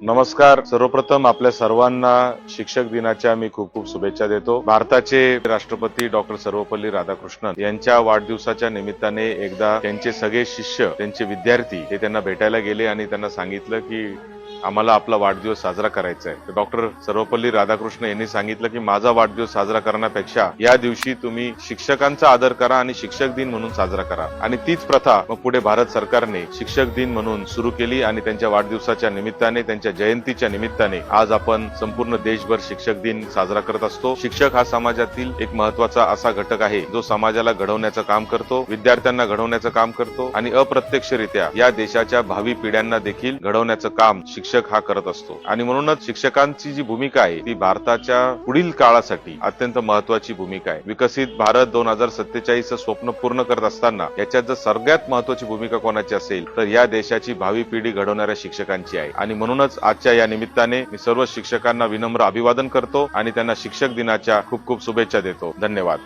नमस्कार. सर्वप्रथम आपल्या सर्वांना शिक्षक दिनाच्या मी खूप खूप शुभेच्छा देतो. भारताचे राष्ट्रपती डॉक्टर सर्वपल्ली राधाकृष्णन यांच्या वाढदिवसाच्या निमित्ताने एकदा त्यांचे सगळे शिष्य त्यांचे विद्यार्थी हे त्यांना भेटायला गेले आणि त्यांना सांगितलं की आम्हाला आपला वाढदिवस साजरा करायचा आहे डॉक्टर सर्वपल्ली राधाकृष्ण यांनी सांगितलं की माझा वाढदिवस साजरा करण्यापेक्षा या दिवशी तुम्ही शिक्षकांचा आदर करा आणि शिक्षक दिन म्हणून साजरा करा. आणि तीच प्रथा मग पुढे भारत सरकारने शिक्षक दिन म्हणून सुरू केली आणि त्यांच्या वाढदिवसाच्या निमित्ताने त्यांच्या जयंतीच्या निमित्ताने आज आपण संपूर्ण देशभर शिक्षक दिन साजरा करत असतो. शिक्षक हा समाजातील एक महत्त्वाचा असा घटक आहे जो समाजाला घडवण्याचं काम करतो विद्यार्थ्यांना घडवण्याचं काम करतो आणि अप्रत्यक्षरित्या या देशाच्या भावी पिढ्यांना देखील घडवण्याचं काम शिक्षक हा करत असतो. आणि म्हणूनच शिक्षकांची जी भूमिका आहे ती भारताच्या पुढील काळासाठी अत्यंत महत्वाची भूमिका आहे. विकसित भारत दोन हजार सत्तेचाळीस स्वप्न पूर्ण करत असताना याच्यात जर सगळ्यात महत्वाची भूमिका कोणाची असेल तर या देशाची भावी पिढी घडवणाऱ्या शिक्षकांची आहे. आणि म्हणूनच आजच्या या निमित्ताने मी सर्व शिक्षकांना विनम्र अभिवादन करतो आणि त्यांना शिक्षक दिनाच्या खूप खूप शुभेच्छा देतो. धन्यवाद.